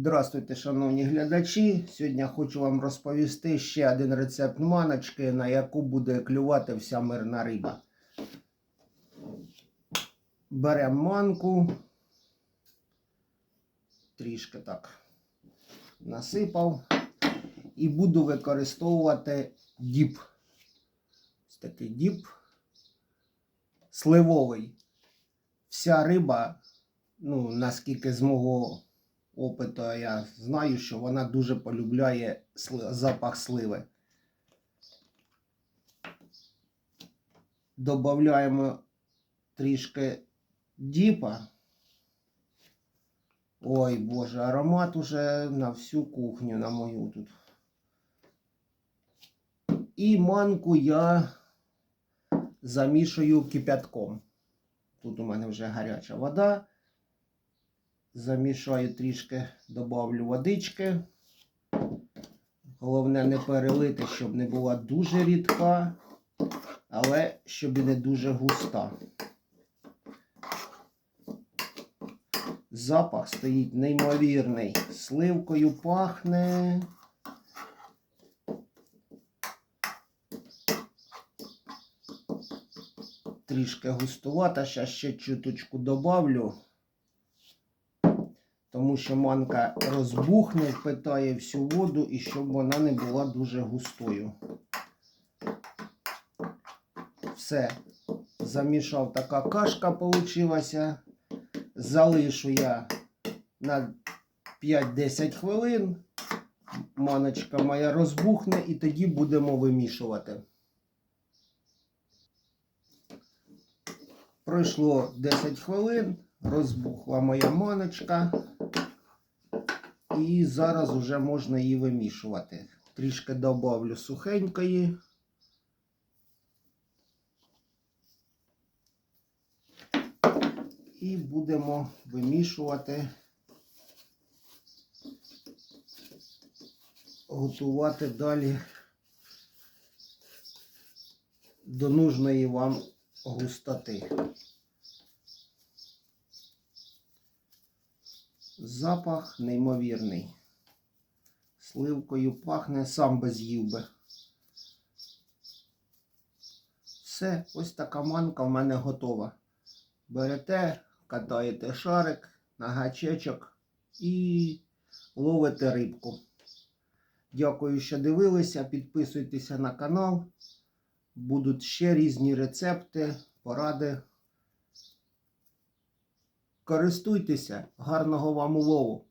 Здравствуйте, шановні глядачі. Сьогодні хочу вам розповісти ще один рецепт маночки, на яку буде клювати вся мирна риба. Беремо манку, трішки так насипав, і буду використовувати діп. Ось такий діп сливовий. Вся риба, ну, наскільки з мого опиту я знаю, що вона дуже полюбляє запах сливи. Добавляємо трішки діпа. Ой, Боже, аромат уже на всю кухню, на мою тут. І манку я замішую кипятком. Тут у мене вже гаряча вода. Замішаю трішки, добавлю водички. Головне не перелити, щоб не була дуже рідка, але щоб і не дуже густа. Запах стоїть неймовірний. Сливкою пахне. Трішки густувата, зараз ще чуточку добавлю тому що манка розбухне, впитає всю воду і щоб вона не була дуже густою. Все, замішав така кашка получилася. Залишу я на 5-10 хвилин. Маночка моя розбухне і тоді будемо вимішувати. Пройшло 10 хвилин, розбухла моя маночка. І зараз вже можна її вимішувати. Трішки добавлю сухенької. І будемо вимішувати, готувати далі до нужної вам густоти. Запах неймовірний. Сливкою пахне, сам би з'їв би. Все, ось така манка в мене готова. Берете, катаєте шарик на гачечок і ловите рибку. Дякую, що дивилися. Підписуйтеся на канал. Будуть ще різні рецепти, поради. Користуйтеся, гарного вам улову!